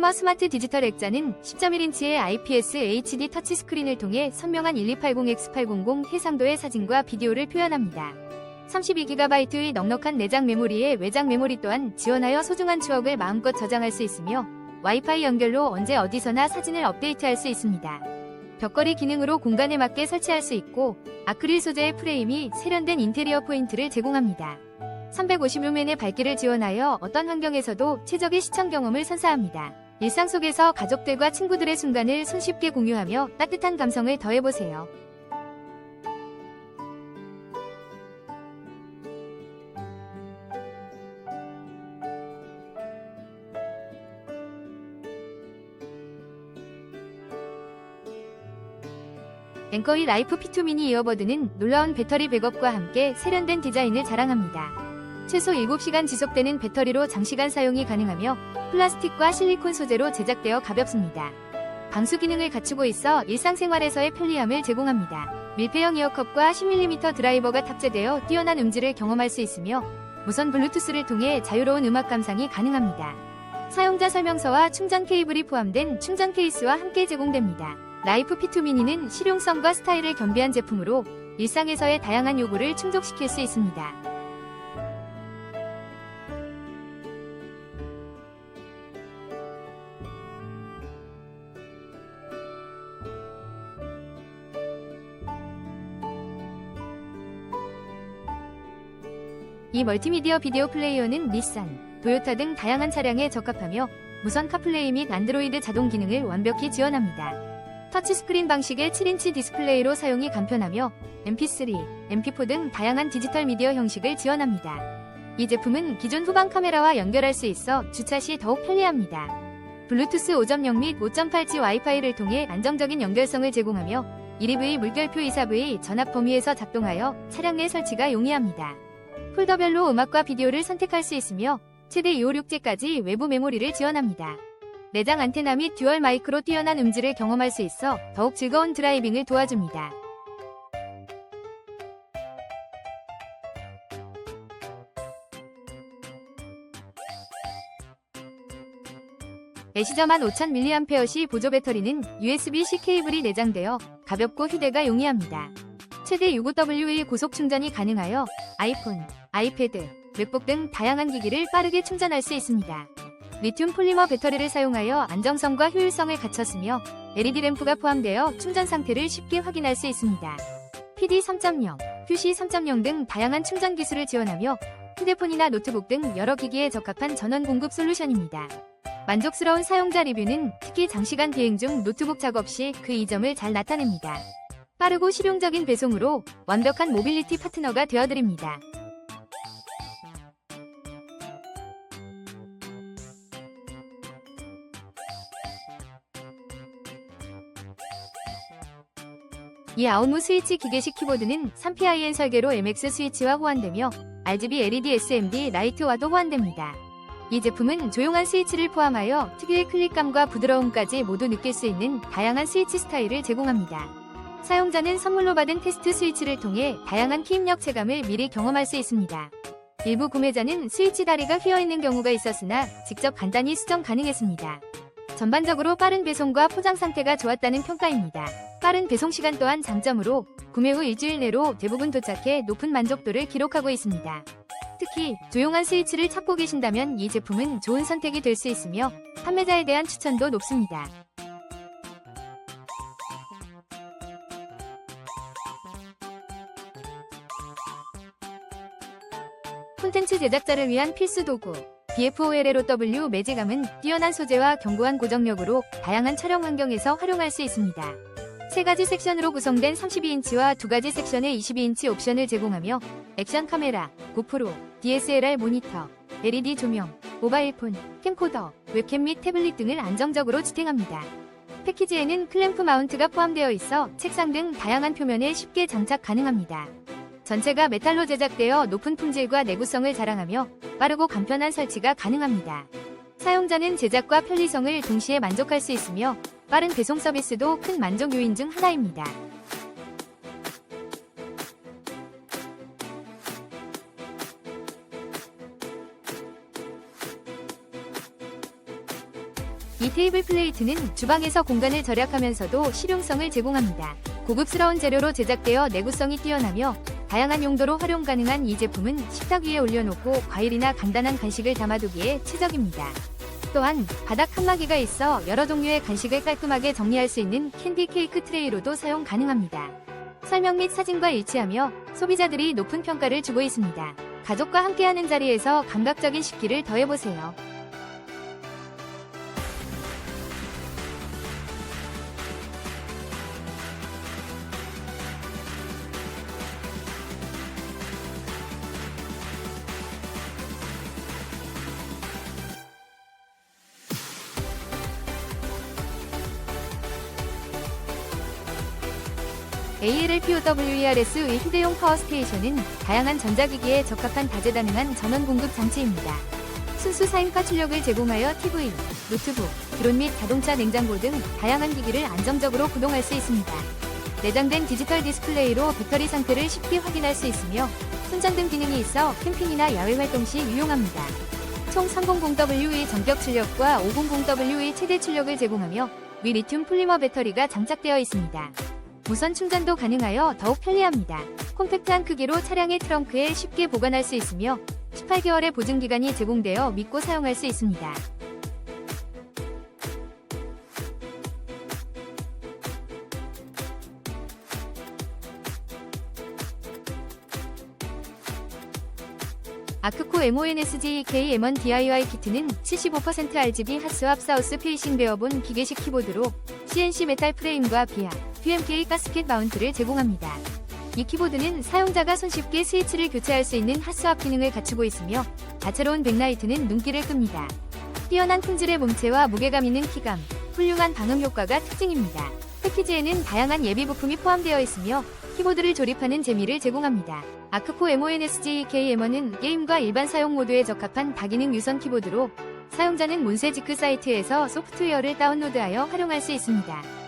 폴리머 스마트 디지털 액자는 10.1인치의 IPS HD 터치스크린을 통해 선명한 1280x800 해상도의 사진과 비디오를 표현합니다. 32GB의 넉넉한 내장 메모리에 외장 메모리 또한 지원하여 소중한 추억을 마음껏 저장할 수 있으며 와이파이 연결로 언제 어디서나 사진을 업데이트할 수 있습니다. 벽걸이 기능으로 공간에 맞게 설치할 수 있고 아크릴 소재의 프레임이 세련된 인테리어 포인트를 제공합니다. 350루멘의 밝기를 지원하여 어떤 환경에서도 최적의 시청 경험을 선사합니다. 일상 속에서 가족들과 친구들의 순간을 손쉽게 공유하며 따뜻한 감성을 더해보세요. 앵커이 라이프 P2 미니 이어버드는 놀라운 배터리 백업과 함께 세련된 디자인을 자랑합니다. 최소 7시간 지속되는 배터리로 장시간 사용이 가능하며 플라스틱과 실리콘 소재로 제작되어 가볍습니다. 방수 기능을 갖추고 있어 일상생활에서의 편리함을 제공합니다. 밀폐형 이어컵과 10mm 드라이버가 탑재되어 뛰어난 음질을 경험할 수 있으며 무선 블루투스를 통해 자유로운 음악 감상이 가능합니다. 사용자 설명서와 충전 케이블이 포함된 충전 케이스와 함께 제공됩니다. 라이프 P2 미니는 실용성과 스타일을 겸비한 제품으로 일상에서의 다양한 요구를 충족시킬 수 있습니다. 이 멀티미디어 비디오 플레이어는 닛산, 도요타 등 다양한 차량에 적합하며 무선 카플레이 및 안드로이드 자동 기능을 완벽히 지원합니다. 터치스크린 방식의 7인치 디스플레이로 사용이 간편하며 MP3, MP4 등 다양한 디지털 미디어 형식을 지원합니다. 이 제품은 기존 후방 카메라와 연결할 수 있어 주차 시 더욱 편리합니다. 블루투스 5.0 및 5.8G 와이파이를 통해 안정적인 연결성을 제공하며 1EV 물결표 24V 전압 범위에서 작동하여 차량 내 설치가 용이합니다. 폴더별로 음악과 비디오를 선택할 수 있으며 최대 256G까지 외부 메모리를 지원합니다. 내장 안테나 및 듀얼 마이크로 뛰어난 음질을 경험할 수 있어 더욱 즐거운 드라이빙을 도와줍니다. 애시저만 5000mAh 보조 배터리는 USB-C 케이블이 내장되어 가볍고 휴대가 용이합니다. 최대 65W1 고속 충전이 가능하여 아이폰, 아이패드, 맥북 등 다양한 기기를 빠르게 충전할 수 있습니다. 리튬 폴리머 배터리를 사용하여 안정성과 효율성을 갖췄으며 LED 램프가 포함되어 충전 상태를 쉽게 확인할 수 있습니다. PD 3.0, QC 3.0 등 다양한 충전 기술을 지원하며 휴대폰이나 노트북 등 여러 기기에 적합한 전원 공급 솔루션입니다. 만족스러운 사용자 리뷰는 특히 장시간 비행 중 노트북 작업 시 그 이점을 잘 나타냅니다. 빠르고 실용적인 배송으로 완벽한 모빌리티 파트너가 되어드립니다. 이 아웃무 스위치 기계식 키보드는 3PIN 설계로 MX 스위치와 호환되며 RGB LED SMD 라이트와도 호환됩니다. 이 제품은 조용한 스위치를 포함하여 특유의 클릭감과 부드러움까지 모두 느낄 수 있는 다양한 스위치 스타일을 제공합니다. 사용자는 선물로 받은 테스트 스위치를 통해 다양한 키 입력 체감을 미리 경험할 수 있습니다. 일부 구매자는 스위치 다리가 휘어있는 경우가 있었으나 직접 간단히 수정 가능했습니다. 전반적으로 빠른 배송과 포장 상태가 좋았다는 평가입니다. 빠른 배송 시간 또한 장점으로 구매 후 일주일 내로 대부분 도착해 높은 만족도를 기록하고 있습니다. 특히 조용한 스위치를 찾고 계신다면 이 제품은 좋은 선택이 될 수 있으며 판매자에 대한 추천도 높습니다. 콘텐츠 제작자를 위한 필수 도구 BFOLLOW 매직감은 뛰어난 소재와 견고한 고정력으로 다양한 촬영 환경에서 활용할 수 있습니다. 세 가지 섹션으로 구성된 32인치와 두 가지 섹션의 22인치 옵션을 제공하며 액션 카메라, 고프로, DSLR 모니터, LED 조명, 모바일폰, 캠코더, 웹캠 및 태블릿 등을 안정적으로 지탱합니다. 패키지에는 클램프 마운트가 포함되어 있어 책상 등 다양한 표면에 쉽게 장착 가능합니다. 전체가 메탈로 제작되어 높은 품질과 내구성을 자랑하며 빠르고 간편한 설치가 가능합니다. 사용자는 제작과 편리성을 동시에 만족할 수 있으며 빠른 배송 서비스도 큰 만족 요인 중 하나입니다. 이 테이블 플레이트는 주방에서 공간을 절약하면서도 실용성을 제공합니다. 고급스러운 재료로 제작되어 내구성이 뛰어나며 다양한 용도로 활용 가능한 이 제품은 식탁 위에 올려놓고 과일이나 간단한 간식을 담아두기에 최적입니다. 또한 바닥 칸막이가 있어 여러 종류의 간식을 깔끔하게 정리할 수 있는 캔디 케이크 트레이로도 사용 가능합니다. 설명 및 사진과 일치하며 소비자들이 높은 평가를 주고 있습니다. 가족과 함께하는 자리에서 감각적인 식기를 더해보세요. ALLPOWERS의 휴대용 파워스테이션은 다양한 전자기기에 적합한 다재다능한 전원 공급 장치입니다. 순수 4인파 출력을 제공하여 TV, 노트북, 드론 및 자동차 냉장고 등 다양한 기기를 안정적으로 구동할 수 있습니다. 내장된 디지털 디스플레이로 배터리 상태를 쉽게 확인할 수 있으며 손전 등 기능이 있어 캠핑이나 야외 활동 시 유용합니다. 총 300W의 전격 출력과 500W의 최대 출력을 제공하며 위 리튬 폴리머 배터리가 장착되어 있습니다. 무선 충전도 가능하여 더욱 편리합니다. 콤팩트한 크기로 차량의 트렁크에 쉽게 보관할 수 있으며 18개월의 보증기간이 제공되어 믿고 사용할 수 있습니다. 아크코 MONSG K-M1 DIY 키트는 75% RGB 핫스왑 사우스 페이싱 베어본 기계식 키보드로 CNC 메탈 프레임과 비아, QMK 가스켓 마운트를 제공합니다. 이 키보드는 사용자가 손쉽게 스위치를 교체할 수 있는 핫스왑 기능을 갖추고 있으며 다채로운 백라이트는 눈길을 끕니다. 뛰어난 품질의 몸체와 무게감 있는 키감, 훌륭한 방음 효과가 특징입니다. 패키지에는 다양한 예비 부품이 포함되어 있으며 키보드를 조립하는 재미를 제공합니다. 아크코 MONSG KM1은 게임과 일반 사용 모드에 적합한 다기능 유선 키보드로 사용자는 몬세지크 사이트에서 소프트웨어를 다운로드하여 활용할 수 있습니다.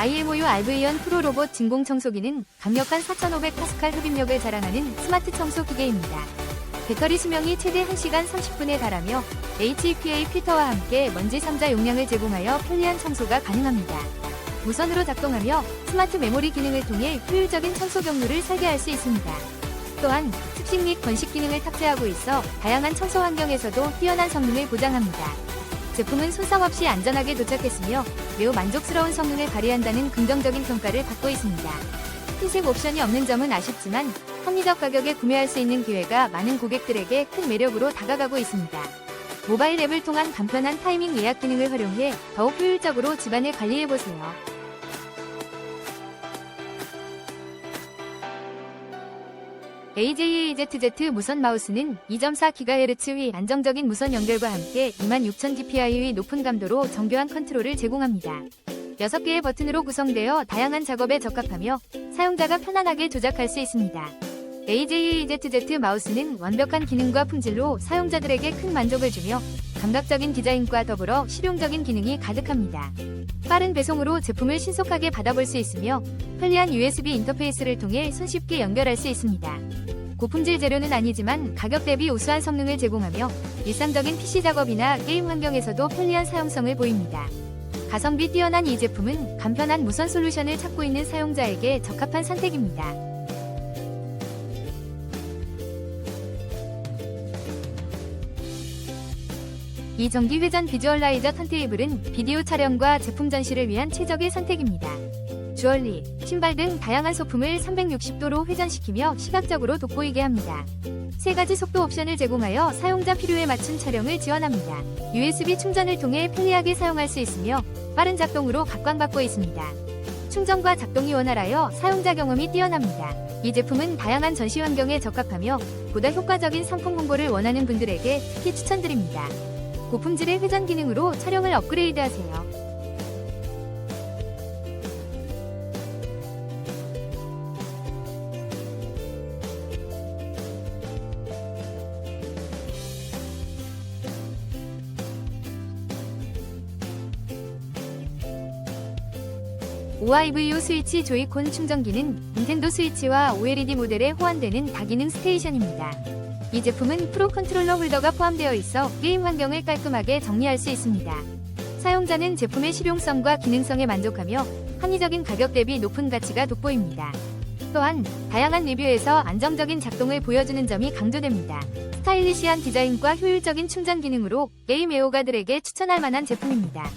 IMOU RV1 프로 로봇 진공 청소기는 강력한 4500 파스칼 흡입력을 자랑하는 스마트 청소 기계입니다. 배터리 수명이 최대 1시간 30분에 달하며 HEPA 필터와 함께 먼지 삼자 용량을 제공하여 편리한 청소가 가능합니다. 무선으로 작동하며 스마트 메모리 기능을 통해 효율적인 청소 경로를 설계할 수 있습니다. 또한 습식 및 건식 기능을 탑재하고 있어 다양한 청소 환경에서도 뛰어난 성능을 보장합니다. 제품은 손상 없이 안전하게 도착했으며 매우 만족스러운 성능을 발휘한다는 긍정적인 평가를 받고 있습니다. 흰색 옵션이 없는 점은 아쉽지만 합리적 가격에 구매할 수 있는 기회가 많은 고객들에게 큰 매력으로 다가가고 있습니다. 모바일 앱을 통한 간편한 타이밍 예약 기능을 활용해 더욱 효율적으로 집안을 관리해보세요. AJAZZ 무선 마우스는 2.4GHz의 안정적인 무선 연결과 함께 26,000dpi의 높은 감도로 정교한 컨트롤을 제공합니다. 6개의 버튼으로 구성되어 다양한 작업에 적합하며 사용자가 편안하게 조작할 수 있습니다. AJAZZ 마우스는 완벽한 기능과 품질로 사용자들에게 큰 만족을 주며 감각적인 디자인과 더불어 실용적인 기능이 가득합니다. 빠른 배송으로 제품을 신속하게 받아볼 수 있으며 편리한 USB 인터페이스를 통해 손쉽게 연결할 수 있습니다. 고품질 재료는 아니지만 가격 대비 우수한 성능을 제공하며 일상적인 PC 작업이나 게임 환경에서도 편리한 사용성을 보입니다. 가성비 뛰어난 이 제품은 간편한 무선 솔루션을 찾고 있는 사용자에게 적합한 선택입니다. 이 전기 회전 비주얼라이저 턴테이블은 비디오 촬영과 제품 전시를 위한 최적의 선택입니다. 주얼리, 신발 등 다양한 소품을 360도로 회전시키며 시각적으로 돋보이게 합니다. 세 가지 속도 옵션을 제공하여 사용자 필요에 맞춘 촬영을 지원합니다. USB 충전을 통해 편리하게 사용할 수 있으며 빠른 작동으로 각광받고 있습니다. 충전과 작동이 원활하여 사용자 경험이 뛰어납니다. 이 제품은 다양한 전시 환경에 적합하며 보다 효과적인 상품 홍보를 원하는 분들에게 특히 추천드립니다. 고품질의 회전 기능으로 촬영을 업그레이드하세요. OIVU 스위치 조이콘 충전기는 닌텐도 스위치와 OLED 모델에 호환되는 다기능 스테이션입니다. 이 제품은 프로 컨트롤러 홀더가 포함되어 있어 게임 환경을 깔끔하게 정리할 수 있습니다. 사용자는 제품의 실용성과 기능성에 만족하며 합리적인 가격 대비 높은 가치가 돋보입니다. 또한 다양한 리뷰에서 안정적인 작동을 보여주는 점이 강조됩니다. 스타일리시한 디자인과 효율적인 충전 기능으로 게임 애호가들에게 추천할 만한 제품입니다.